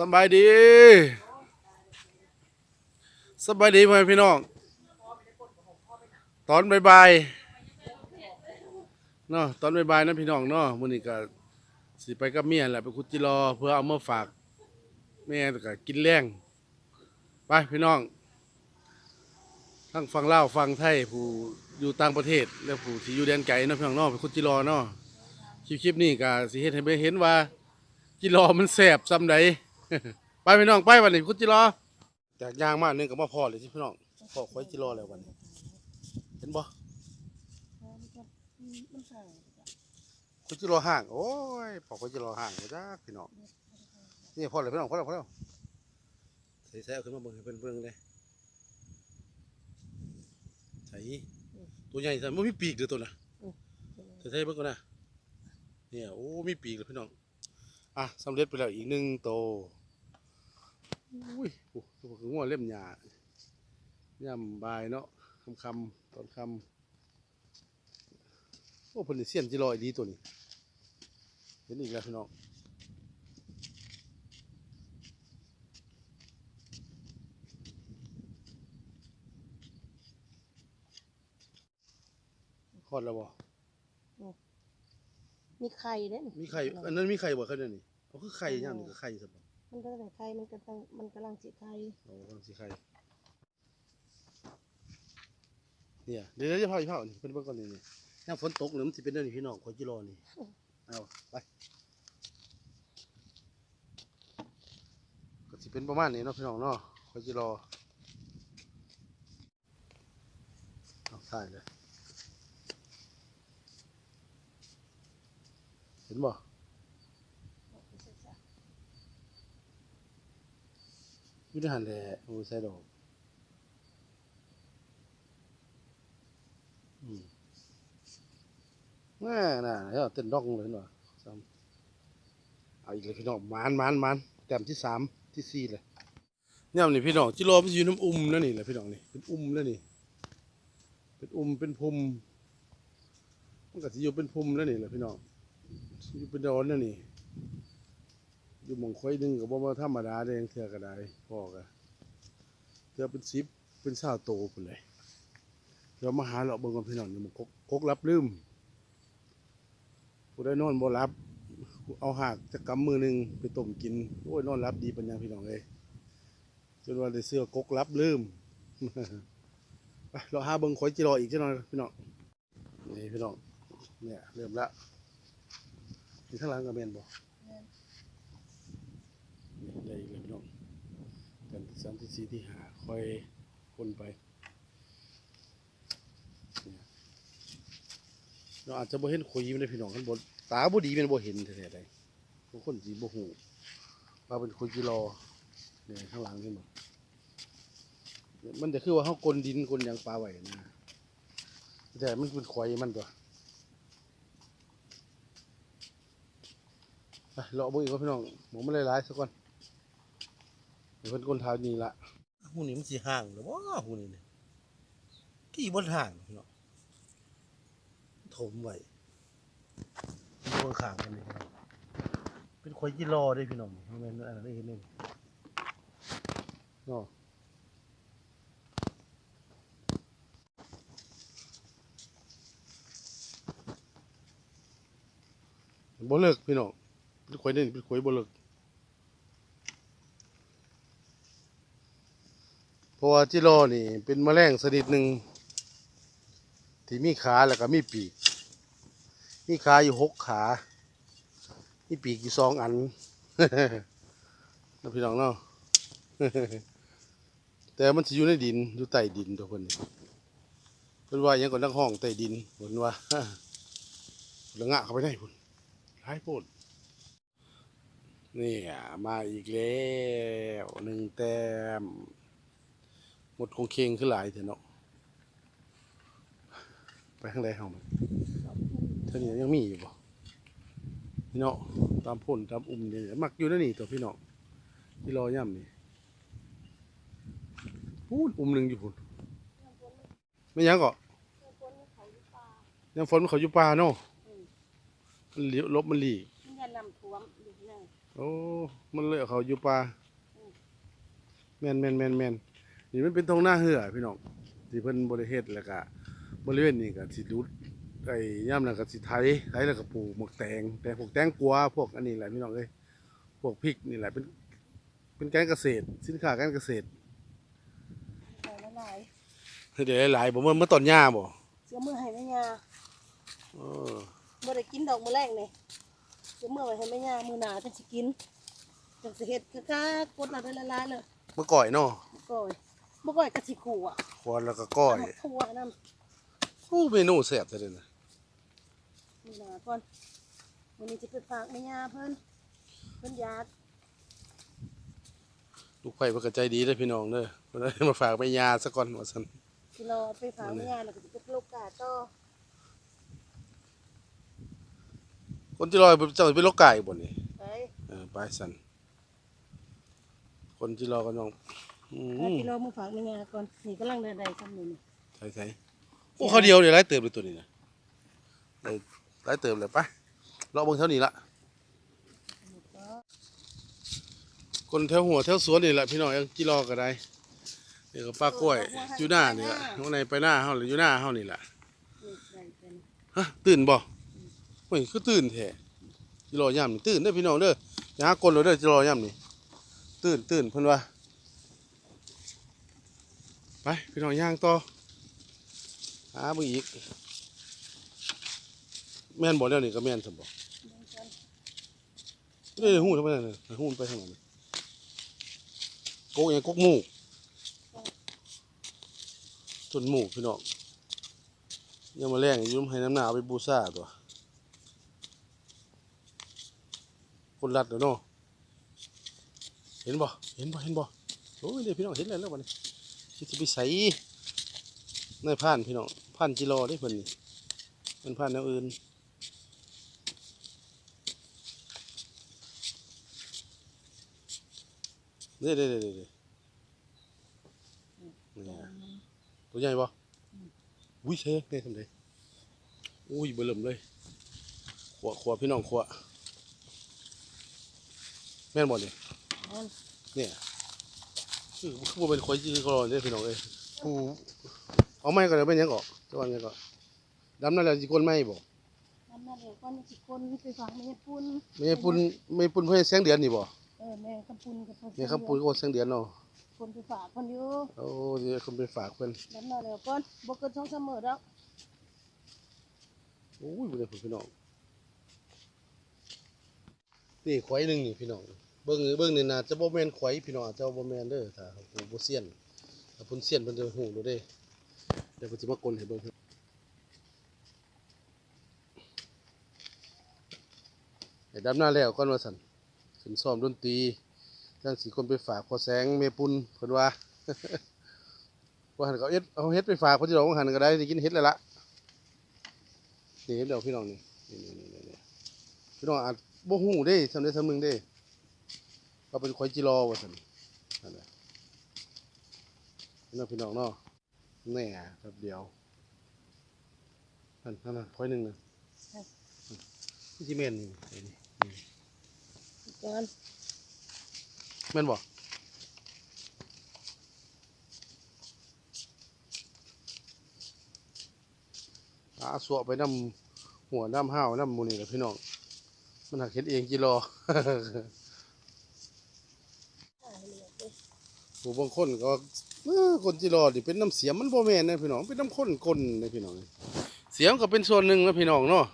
สบายดีสบายดีพ่อแม่พี่น้อง ตอนบ่ายๆเนาะตอนบ่ายๆนะพี่น้องเนาะมื้อนี้ก็สิไปกับเมียแหละไปคุดจิรอเพื่อเอามาฝากแม่ก็กินแรงไปพี่น้อง ทั้งฟังเล่าฟังไทยผู้อยู่ต่างประเทศ และผู้ที่อยู่แดนไกลเนาะพี่น้องเนาะไปคุดจิรอเนาะคลิปๆนี้ก็สิเฮ็ดให้ไปเห็นว่าจิรอมันแสบซ้ำใด ไปพี่น้องไปวันนี้คุดจิรอจากยางมาหนึงกับมาพอเลยที่พี่น้องพอคอยจิรอแล้ววันนี้ เห็นบ่คุดจิรอห่าง โอ้ยพอคุดจิรอห่างมาจ้าพี่น้องนี่พอเลยพี่น้องพอแล้วพอแล้วใส่ใส่เอาขึ้นมาเบิ่งให้เพิ่นเบิ่งเลยใส่ตัวใหญ่ใส่มันมีปีกเด้อตัวน่ะใส่ใส่เบิ่งก่อนนะเนี่ยโอ้มีปีกเลยพี่น้อง อะสำเร็จไปแล้วอีกหนึ่งโตอุ้ยโอ้โหคืองัวเล่มหยาย่ำบายเนาะคำคำตอนคำโอ้เพิ่นนี่เสียนจิรอยดีตัวนี้ เห็นอีกแล้วพี่น้องคลอดแล้วบ่ มีไข่เด้นมีไข่อันนั้นมีไข่บ่ครับเดี๋ยวนี้เขาคือไข่ย่างนี่ก็ไข่สับบ่มันก็ได้ไข่มันก็ต้องมันกำลังสิไข่โอ้ฟังสิไข่เนี่ยเดี๋ยวเดี๋ยวจะพาไปเผานี่เป็นเบิ่งก่อนนี่นี่ถ้าฝนตกหรือมันสิเป็นเรื่องนี้พี่น้องขอจิรอนี่เอาไปก็สิเป็นประมาณนี้เนาะพี่น้องเนาะขอจิรอเอาใส่เลยเห็ นบ่อยู่ในหันแหละโอ้ใส่ดอกอืมน่าน่ะแล้วเต้นดอกเลยเห็นบ่ซ้ำเอาอีกเลยพี่น้องมานมานมานแต้มที่สามที่สี่เลยเนี่ยนี่พี่น้องจิโร่มันอยู่น้ำอุ้มแล้วนี่แหละพี่น้องนี่เป็นอุ้มแล้วนี่เป็นอุ้มเป็นพุ่มมันก็สิอยู่เป็นพุ่มแล้วนี่แหละพี่น้อง อยู่เป็นดอนแล้วนี่อยู่หมองค่อยหนึงก็บ่าธรรมดาเด้งเทื่อก็ไดพ่อก็เทื่อเป็นสิบเป็นสาวโตพุ่นเลยเดี๋ยวมาหาเลาเบิ่งกันพี่น้องนี่มันกกกกรับลืมผู้ได้นอนบ่รับเอาหากจะกำมือหนึ่งไปต้มกินโอ้ยนอนรับดีปัญญาพี่น้องเอ้ยจนว่าได้เสื้อกกรับลืมไปเราหาเบิ่งขอยจิรออีกจังหน่อยพี่น้องนี่พี่น้องเนี่ยเริ่มละ ที่ข้างหลังก็แม่นบ่นี่ได้อีกแล้วพี่น้องกันที่สามที่สี่ที่หาค่อยคนไปเนี่ยเราอาจจะบ่เห็นขุยมันเลยพี่น้องกันบนตาบ่ดีแมันบ่เห็นแท้ๆใดทุกคนสิบ่ฮู้ว่าเป็นขุยกิโลเนี่ยข้างหลังนี่บ่เนี่ยมันจะคือว่าเฮากลนดินกลนยังปลาไว้นะแต่มันเป็นขุยมันตัว ไปเลาะเบิ่งอีกว่าพี่น้องหมูมันหลายๆสักก่อนเดี๋ยวเพิ่นก้นเท้านี่ละหูนี่มันสิห่างหรือว่าหูนี่เนี่ยกี่บนห่างพี่น้องถมไว้บนข้างกันนี่พี่น้องเป็นคอยจิรอได้พี่น้องมันเป็นอะไรได้เห็นไหมเนาะบ่เลิกพี่น้อง เป็นคอยเด่นเป็นคอยบ่เลิกเพราะว่าจิโร่นี่ เป็นแมลงชนิดหนึ่งที่มีขาแล้วก็มีปีก มีขาอยู่หกขา มีปีกอยู่สองอันนะพี่น้องเนาะแต่มันจะอยู่ในดิน อยู่ใต้ดินตัวคนเพิ่นว่ายังก่อนนักห้องใต้ดินเพิ่นว่าละงะเข้าไปได้พุ่นหายโพด นี่มาอีกแล้วหนึ่งแต้มหมดคงเคงขึ้นหลายเถอะเนาะไปข้างใดเฮามันเท่านี้ยังมีอยู่บ่พี่เนาะตามพ่นตามอุ้มเนี่ยมักอยู่นั่นนี่ตัวพี่เนาะที่รอย่ำนี่พูดอุ้มหนึ่งอยู่พุ่นไม่ยังก็ยังฝนมันเขาอยู่ป่าเนาะมันเลี้ยวลบมันหลีกมันจะนำท่วม โอ้มันเลยเอาเขาอยู่ป่าแม่นแม่นแม่นแม่นนี่มันเป็นทงหน้าเหือพี่น้องที่เพิ่นบริเฮ็ดแล้วก็บริเวณนี้ก็สิรุดไอ้ย่ามนั้นก็สิไถไถแล้วก็ปลูกหมกแตงแต่พวกแตงกวาพวกอันนี้แหละพี่น้องเอ้ยพวกพริกนี่แหละเป็นเป็นการเกษตร สินค้าการเกษตรใส่ละลายเดี๋ยวหลายๆบ่มันมาต้นหญ้าบ่เสื้อมือให้แม่ยาเออบ่ได้กินดอกมื้อแรกนี่ เสื้อมือไว้ให้แม่ยามื้อหน้าจังสิกินจังสิเฮ็ดกะๆกดเอาไปละลายเลยเมื่อก่อยเนาะบ่ก่อยบ่ก่อยกะสิขู่อะควรแล้วก็ก้อยตำทั่วนํโอ้เมนูแซ่บซะเด้อนะมื้อหน้าก่อนมื้อนี้สิไปฝากแม่ยาเพิ่นเพิ่นอยากลูกไผ่เพิ่นก็ใจดีเด้อพี่น้องเด้อเพิ่นเอามาฝากไปยาซะก่อนว่าซั่น สิรอไปฝากแม่ยาแล้วก็สิไปปลูกกาต่อ คนที่ลอยเจ้าสิเป็นโรคไก่บ่นี่ไปเออไปซั่นคนที่รอก็น้องอืถ้ามสิรอมาฝากแม่ยาก่อนนี่กำลังเดินได้ซำนี้นี่ใส่ๆโอ้เขาเดียวเดี๋ยวหลายเติบเลยตัวนี้นะได้หลายเติบเลยไปรอเบิ่งเท่านี้ละก็คนแถวหัวแถวสวนนี่แหละพี่น้องยังกี่รอก็ได้เดี๋ยวก็ป้ากล้วยอยู่หน้านี่แหละข้างในไปหน้าเฮาหรืออยู่หน้าเฮานี่แหละนี่ได้เป็นฮะตื่นบ่ โอ้ยคือตื่นแท้จิรอย่ำนี่ตื่นเด้อพี่น้องเด้ออย่าหากลเราเด้อจิรอย่ำนี่ตื่นตื่นเพิ่นว่าไปพี่น้องย่างต่อหาเบิ่งอีกแม่นบ่แล้วนี่ก็แม่นซั่นบ่เด้อฮู้ทำไมนั่นน่ะฮู้มันไปทางนั้นโกกยังกกหมูจนหมูพี่น้องยังมาแรงยู่มให้น้ำหนาไปบูชาตัว คนรัดเด้อเนาะเห็นบ่เห็นบ่เห็นบ่โอ้ยเดี๋ยวพี่น้องเห็นแล้วแล้วบัดนี้สิสิไปใส่ในผ่านพี่น้องผ่านจิโลได้เพิ่นนี่เป็นผ่านแนวอื่นเด้เด้เด้เด้เด้เนี่ยตัวใหญ่บ่อุ้ยเซ่เนี่ยทำไดอุ้ยเบิ่มเลยขวขวพี่น้องขวแม่นบ่เนี่ยนั่นเนี่ยคือคือบ่เป็นควายจื้อก็รอเด้อพี่น้องเอ้ยผู้เอาไม้ก็เดี๋ยวเป็นหยังก่อจะว่าหยังก่อดำนั่นแหละสิคนไม้บ่นั่นน่ะเดี๋ยวก่อนสิคนไปฝากแม่ปุ้นไม่ใช่ปุ่นไม่ปุ่นเพื่อแสงเดือนนี่บ่เออแม่คำปุ้นกับพ่อแม่คำปุ่นก็แสงเดือนเนาะคนไปฝากคนอยู่โอ้เดี๋ยวคนไปฝากเพิ่นนั่นน่ะเดี๋ยวก่อนบ่เกิน2 3มื้อแล้วโอ้ยบ่ได้พี่น้องนี่ควายหนึงนี่พี่น้อง เบิ่งเบิ่งนี่น่าจะบ่แมนควายพี่น้องจจะบ่แมนเด้อถ้าผู้บ่เซียนถ้าเพิ่นเซียนเพิ่นจะฮู้ดูเด้เดี๋ยวเพิ่นสิมากลให้เบิ่งให้ดำหน้าแล้วก่อนว่าสันขึ้นซ้อมดนตรีจังสีคนไปฝากพอแสงเมปุนเพิ่นว่าว่าหันเขาเอ็ดเอาเฮ็ดไปฝากเขาที่เราหันก็ได้ได้กินเฮ็ดเลยละนี่เฮ็ดเดี๋ยวพี่น้องนี่นี่นี่นี่พี่น้องอาจบ่ฮู้เด้ทำได้ทำหนึงเด้ เขาเป็นควายจิรอว่าสันนั่นแหละพี่น้องพี่น้องเนาะแหน่แป๊บเดียวนั่นนั่นน่ะควายหนึ่งน่ะนี่สิแม่นนี่ไอ้นี่ก่อนแม่นบ่อาสวะไปน้ำหัวน้ำห้าวน้ำหมูนี่แหละพี่น้อง มันหักเห็ดเองกิโล ผู้บางคนก็เอ้อคนจิโลนี่เป็นน้ำเสียมมันบ่แม่นนะพี่น้องเป็นน้ำข้นก้นนะพี่น้องเสียมก็เป็นส่วนหนึ่งนะพี่น้องเนาะ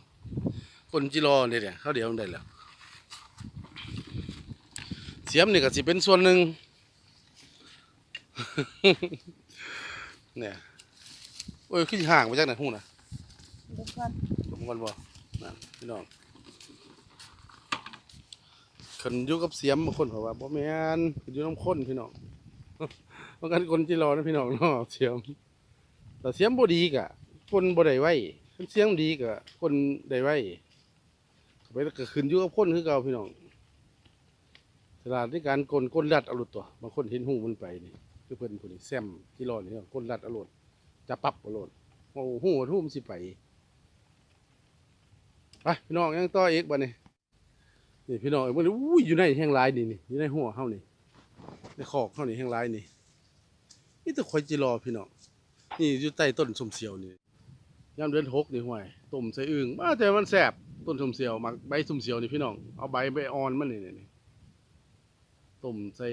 คนจิโลนี่เนี่ยเขาเดี๋ยวได้แล้วเสียมนี่ก็สิเป็นส่วนหนึ่งเนี่ยโอ้ยขึ้นห่างไปจากไหนหูนะเดี๋ยวก่อนผมกันบ่นั่นพี่น้องขันอยู่กับเสียมบางคนเขาว่าบ่แม่นขึ้นอยู่น้ำข้นพี่น้อง บางกันคนจีรอนะพี่น้องเนาะเสียม แต่เสียมบ่ดีกะ คนบ่ได้ไว้เสียมดีกะ คนได้ไว้ไปแล้วก็ขึ้นอยู่กับคนคือเก่าพี่น้องตลาดในการกลก้นรัดอาหลุดตัวบางคนเห็นหูมันไปนี่คือเพิ่นผู้นี้แซมที่รอนี่เนาะก้นรัดอาหลุดจะปรับอาหลุดโอ้หูว่มสิไปไปพี่น้องยังต่ออีกบัดนี้นี่พี่น้องเอ้ยมันอุ้ยอยู่ในแห้งลายนี่นี่อยู่ในหัวเฮานี่ในคอกเฮานี่แห้งลายนี่ นี่แตะควายจิรอพี่น้องนี่อยู่ใต้ต้นสมเสียวนี่ยามเดือนหกนี่ห่วยต้มใส่อึ่งมาแต่มันแซ่บต้นสมเสียวมักใบสมเสียวนี่พี่น้องเอาใบใบอ่อนมันนี่นี่นี่ต้มใส่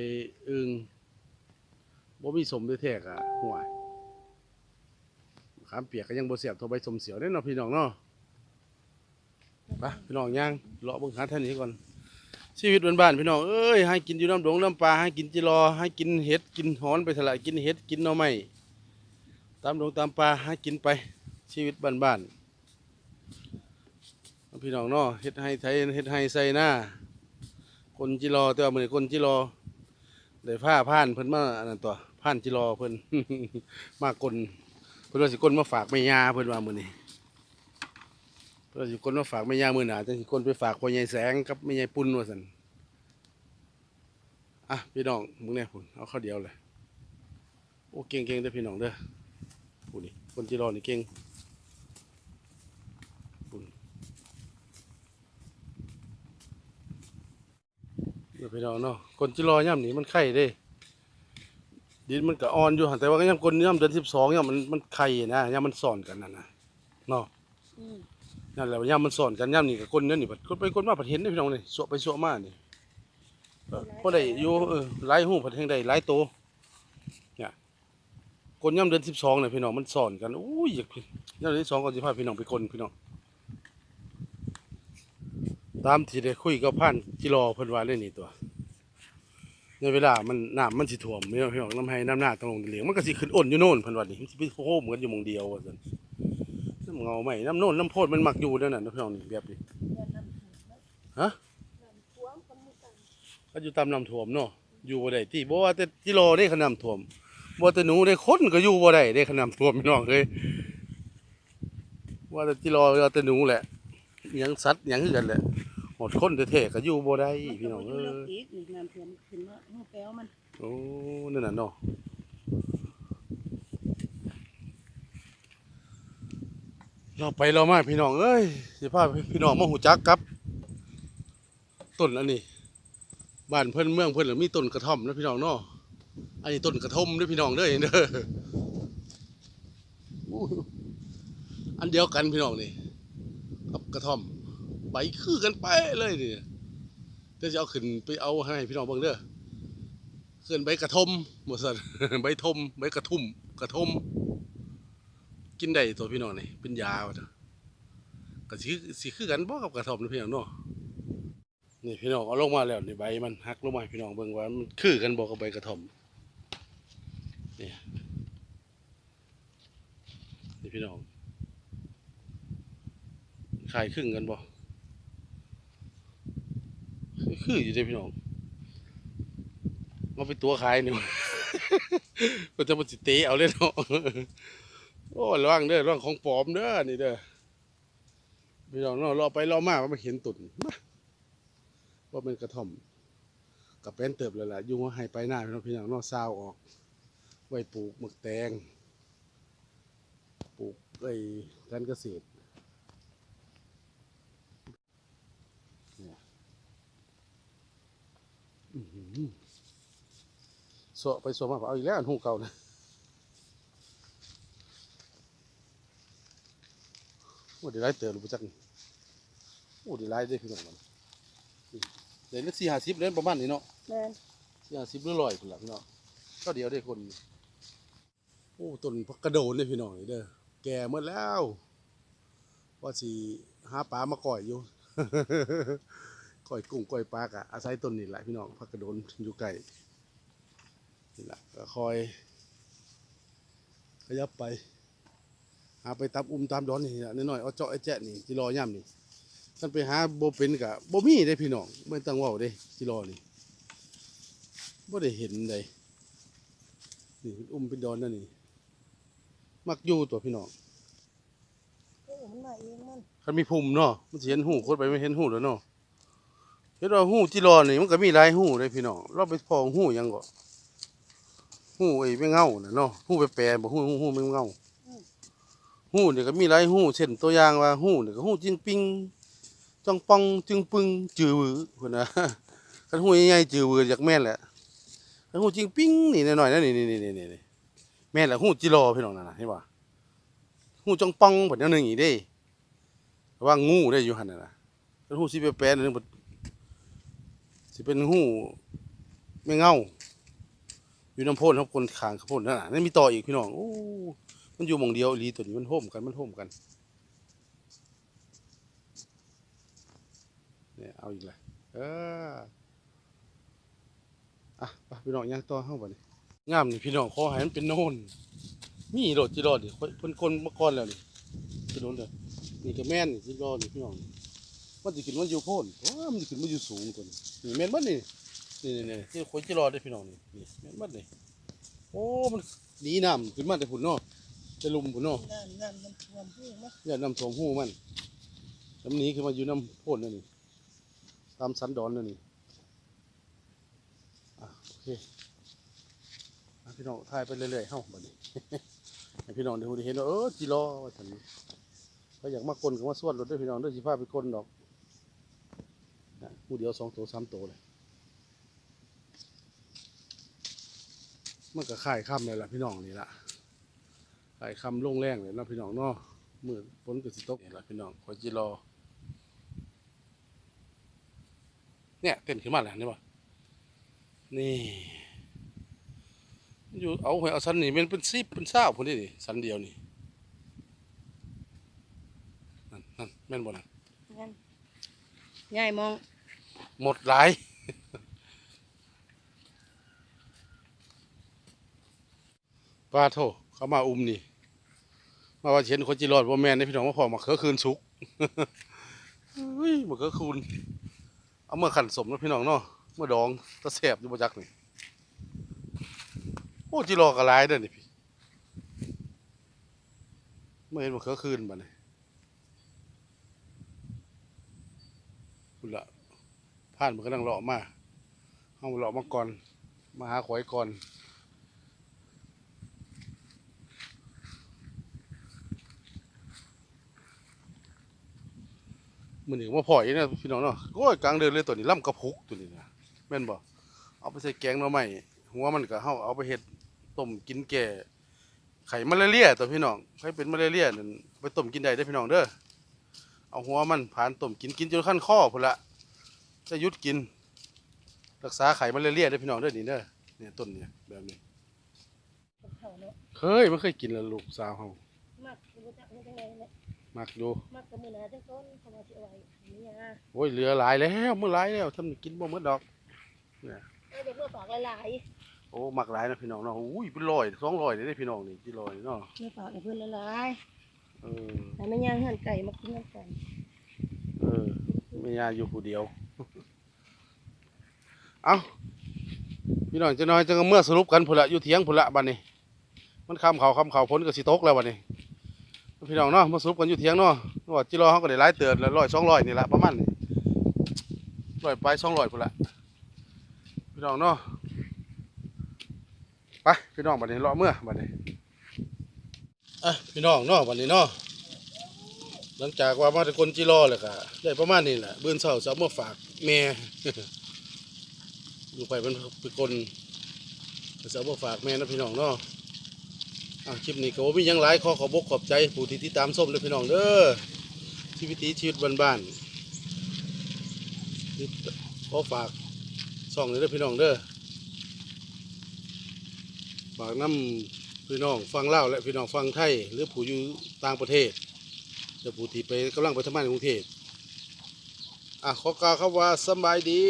อึ่งบ่มีสมด้วยแท้ๆอะห่วยขามเปียกก็ยังบ่แซ่บเท่าใบสมเสียวเด้เนาะพี่น้องเนาะไปพี่น้องย่างเลาะเบิ่งหาท่านนี้ก่อน ชีวิตบ้านๆพี่น้องเอ้ยให้กินอยู่น้ำดงน้ำปลาให้กินจิรอให้กินเห็ดกินหอนไปทลายกินเห็ดกินหน่อไม้ตามดงตามปลาให้กินไปชีวิตบ้านๆพี่น้องเนาะเฮ็ดให้ไทยเฮ็ดให้ใส่หน้า คนจิรอแต่ว่ามื้อนคนจิรอได้ผ้าผ่านเพิ่นมาอันนั้นตัวผ่านจิรอเพิ่นมากลเพิ่นว่าสิกลมาฝากแม่ยาเพิ่นว่ามือนี้ เพื่อสิคนมาฝากแม่ย่ามือหนาจังสิคนไปฝากพ่อใหญ่แสงกับแม่ใหญ่ปุ่นว่าซั่นอะพี่น้องมึงเนี่ยพุ่นเอาข้าวเดียวเลยโอ้เก่งๆเด้อพี่น้องเด้อพุ่นนี่คนที่รอนี่เก่งพุ่นเด้อพี่น้องเนาะคนที่รอย่ำนี่มันไข่เด้ดินมันก็อ่อนอยู่หันแต่ว่าก็ย่ำคนย่ำเดือนสิบสองย่ำมันมันไข่นะย่ำมันสอนกันนั่นนะเนาะ นั่นแหละย่ามมันสอนกันย่ามนี่กับคนนั่นนี่บัดคนไปคนมาผัดเห็นได้พี่น้องนี่สวไปสวมานี่เออพอได้อยู่เออหลายหูผัดแห่งใดหลายโตเนี่ยคนย่ามเดือนสิบสองเนี่ยพี่น้องมันสอนกันอุ้ยอยากพี่ย่ามเดือนสองก็จะพาพี่น้องไปคนพี่น้องตามที่ได้คุยกับพันกิโลเพิ่นว่าเล่นนี่ตัว ในเวลามันน้ำมันสิท่วมพี่น้องพี่น้องน้ำให้น้ำหน้าตรงเหลียงมันก็สิขึ้นอ้นอยู่โน่นเพิ่นว่านี่มันสิไปโฮมกันอยู่มองเดียวว่าซั่น น้ำเงาไหมน้ำโน่นน้ำโพดมันมักอยู่นั่นน่ะน้ำพี่น้องนี่แบบนี้ฮะท่วมคนมีตังค์ก็อยู่ตามน้ำท่วมเนาะอยู่บ่ได้ที่บ่ว่าแต่กิโลได้ขนาดท่วมบ่แต่หนูได้คนก็อยู่บ่ได้ได้ขนาดท่วมพี่น้องเอ้ยว่าแต่กิโลว่าแต่หนูแหละอิหยังสัตว์อิหยังคือกันแหละหมดคนแท้ๆก็อยู่บ่ได้พี่น้องมัเอ้ก็บ่ยยู่อีกนี่น้ำท่วมขึ้นมาหูแป้วมันโอ้นั่นน่ะเนาะ เราไปเรามาพี่น้องเอ้ยสิพาพี่น้องมาหูจักกับต้นอันนี้บ้านเพิ่อนเมืองเพิ่อนหรือมีต้นกระท่อมนะพี่น้องเนาะอันนี้ต้นกระท่อมด้อพี่น้องเด้อเด้อะอันเดียวกันพี่น้องนี่กับกระท่อมใบคือกันไปเลยนี่เดี๋ยวจะเอาขึ้นไปเอาให้พี่น้องเบิ่งเด้อขึ้นใบกระท่อมหมดสันใบทมใบกระทุ่มกระท่อม กินได้ตัวพี่น้องนี่เป็นยาว่ะก็สิสิคือกันบ่กับกระท่มนะพี่น้องเนาะนี่พี่น้องเอาลงมาแล้วนี่ใบมันหักลงมาพี่น้องเบิ่งว่ามันคือกันบอกกับใบกระท่มนี่นี่พี่น้องขายครึ่งกันบ่คือออยู่เด้พี่น้องมาไปตัวขายนี่ก็จะมาสิเตะเอาเลยเนาะ โอ้ระวังเด้อระวังของปลอมเด้อนี่เด้อพี่น้องเนารอไปรอมาว่ามาเห็นตุ่นมาว่าเป็นกระท่อมกับเป็นเติบแล้วล่ะยุ่งว่าให้ไปหน้าพี่น้องพี่น้องนอกซาวออก ไว้ปลูกหมึกแตง ปลูกไอ้การเกษตรเนี่ยอื้อหือสวไปสวมาเอาอีกแล้วหูเก่านะ ว่าเดี๋ยวไล่เติบหรือจักนี่โอ้เดี๋ยวไล่ได้พี่น้องมันเดี๋ยวนี้สี่ห้าสิบเล่นประมาณนี้เนาะแม่นสี่ห้าสิบหรือร้อยคนละพี่น้องก็เดียวได้คน โอ้ต้นพักกระโดนเลยพี่น้องนี่เด้อแก่หมดแล้วว่าสิหาปลามาก่อยอยู่ ก่อยกุ้งก่อยปลากะอาศัยต้นนี่แหละพี่น้องพักกระโดนอยู่ไกลนี่แหละก็คอย ขยับไป หาไปตามอุ้มตามดอนนี่ละน้อยๆเอาเจาะไอ้แจ๊ะนี่ที่รอย่ำนี่ท่านไปหาโบเป็นกะโบมีได้พี่น้องไม่ต้องเว่าเด้ที่รอนี่บ่ได้เห็นเลยนี่อุ้มเป็นดอนนั่นนี่มักอยู่ตัวพี่น้องเออมันมาเองมันคันมีภูมิเนาะมันสิเห็นหูคนไปไม่เห็นหูแล้วเนาะเห็นว่าหูที่รอนี่มันก็มีหลายหูเลยพี่น้องเราไปพอหูหยังก็หูไอ้ไม่เงาน่ะเนาะหูไปแปลบ่หูหูหูไม่เงา หูนี่ก็มีหลายหูเช่นตัวอย่างว่าหูนี่ก็หูจิ้นปิงจ้องปองจึงปึงจือวือพุ่นนะคันหูใหญ่ๆจือวือจากแม่นแหละคันหูจริงปิ้งนี่หน่อยๆนะนี่นี่นี่นี่นี่แม่นแหละหูจิโรอพี่น้องนั่นนะเห็นบ่หูจ้องปองแบบแนวหนึ่งอีกเด้ว่างูได้อยู่หันน่ะนะคันหูสิแปลนๆนึงแบ่สิเป็นหูไม่เงาอยู่น้ำโพ่นครับคนขางข้างโพ่นนั่นน่ะนั่นมีต่ออีกพี่น้องโอ้ มันอยู่มองเดียวอีหลีตัวนี้มันโฮมกันมันโฮมกันเนี่ยเอาอีกล้วเอออะไปพี่น้องย่างต่อเข้าไปนี่งามนี่พี่น้องขอให้มันเป็นโน่นมีโรดจิรอดดิเพิ่นคนมาก่อนแล้วนี่จะโดนเด้อนี่ก็แม่นนี่จิรอดนี่พี่น้องมันสิขึ้นมาอยู่โพนโอ้มันสิขึ้นมาอยู่สูงตัวนี้นี่แม่นบัดนี่นี่นี่นี่ที่คนจิรอดเด้พี่น้องนี่นี่แม่นบัดนี่โอ้มันหนีน้ำขึ้นมาแต่พุ่นเนาะ แต่ลุมพุ่นเนาะนั่นนั่นมันท่วมพูนะอย่าน้ำท่วมหูมันน้ำหนี้ขึ้นมาอยู่น้ำโพ่นนั่นนี่ตามสันดอนนั่นนี่อะโอเคอะพี่น้องถ่ายไปเรื่อยๆเฮ้าบัดนี้ให้พี่น้องเดี๋ยวได้เห็นว่าเออจีรอว่าฉันเขาอยากมากลนก็มาสวดรถด้วยพี่น้องด้วยสิพาไปกลนดอกนะผู้เดียวสองตัวสามตัวเลยมันก็ข่ายค่ำเลยล่ะพี่น้องนี่ล่ะ หลายคำลงแรงเลยเนาะพี่น้องเนาะมือฝนก็สิตกนี่ล่ะพี่น้องขอจีรอ เนี่ยเต้นขึ้นมาแล้วนี่บ่นี่มันอยู่เอาหวยเอาสันนี่มันเป็นสิบเป็นเศร้าพุ่นนี่ดิสันเดียวนี่นั่นนั่นแม่นบ่นั่นงั้นง่ายมอง หมดหลายปลาโทเขามาอุ้มนี่ มาว่าเห็นคนจีรอดว่าแม่นนี่พี่น้องว่าพอมาเขือคืนสุกเฮ้ยมาเขือคืนเอาเมื่อขันสมนะพี่น้องเนาะเมื่อดองตะแสบอยู่บ่จักนี่โอ้จีรอกระลายเด้อนี่พี่เมื่อเห็นมาเขือคืนบ่เนี่ยคุณละผ่านมันก็นั่งเลาะมาเอาเลาะมาก่อน มาหาขอยก่อน มือหนึ่งมาพออีกนะพี่น้องเนาะโอ้ยกลางเดินเลยตัวนี้ล่ำกระพุกตัวนี้นะแม่นบ่เอาไปใส่แกงหน่อไม้หัวมันก็เฮาเอาไปเฮ็ดต้มกินแก่ ไข่มาลาเรียตัวพี่น้องใครเป็นมาลาเรียนั่นเอาไปต้มกินได้เด้อพี่น้องเด้อเอาหัวมันผ่านต้มกินกินจนขั้นคอพุ่นละจะหยุดกิน รักษาไข่มาลาเรียเด้อพี่น้องเด้อนี่เด้อเนี่ยต้นเนี่ยแบบนี้เขาเนาะเคยไม่เคยกินแล้วลูกสาวเฮา มากรู้จักรู้จักไงเนี่ยมักอยู่มากกับมือหนาจังต้นเขามาสิเอาไว้นี่ยาโอ้ยเหลือหลายแล้วมื้อหลายแล้วทำนี่กินบ่หมดดอกเอ้ยเดี๋ยวเพื่อฝากหลายโอ้มักหลายนะพี่น้องเนาะอุ้ยเป็นร้อยสองร้อยเลยเด้พี่น้องนี่กี่ร้อยเนาะๆเพื่อฝากให้เพื่อนหลายเออๆให้แม่ย่างเฮือนไก่มากินน้ำกันเออไม่ยาอยู่ผู้เดียว เอาพี่น้องจะน้อยจะเมื่อสรุปกันพุ่นละอยู่เถียงพุ่นละบัดนี้ มันคำเขาคำเขาพ้นก็สิตกแล้วบัดนี้ พี่น้องเนาะมาสรุปกันอยู่เถียงเนาะว่าจิรอเขาก็ได้หลายเตือนละร้อยสองร้อยนี่ละประมาณนี้ร้อยไปสองร้อยพุ่นละพี่น้องเนาะไปพี่น้องบัดนี้รอเมื่อบัดนี้อะพี่น้องเนาะบัดนี้เนาะหลังจากว่ามาตะกนจิรอแล้วก็ได้ประมาณนี้แหละเบื้อนเสาร์สาวมาฝากแม่อยู่ไปเป็นเป็นคนสาวมาฝากแม่นะพี่น้องเนาะ คลิปนี้ก็บ่มียังหลายขอขอบกขอบใจผู้ที่ติดตามส้มเลยพี่น้องเด้อชีวิตชีวิตบ้านๆขอฝากส่องเลยเด้อพี่น้องเด้อฝากน้ำพี่น้องฟังเล่าและพี่น้องฟังไทย หรือผู้อยู่ต่างประเทศจะผู้ที่ไปกำลังไปทำงานในกรุงเทพอะขอกล่าวคำว่าสบายดี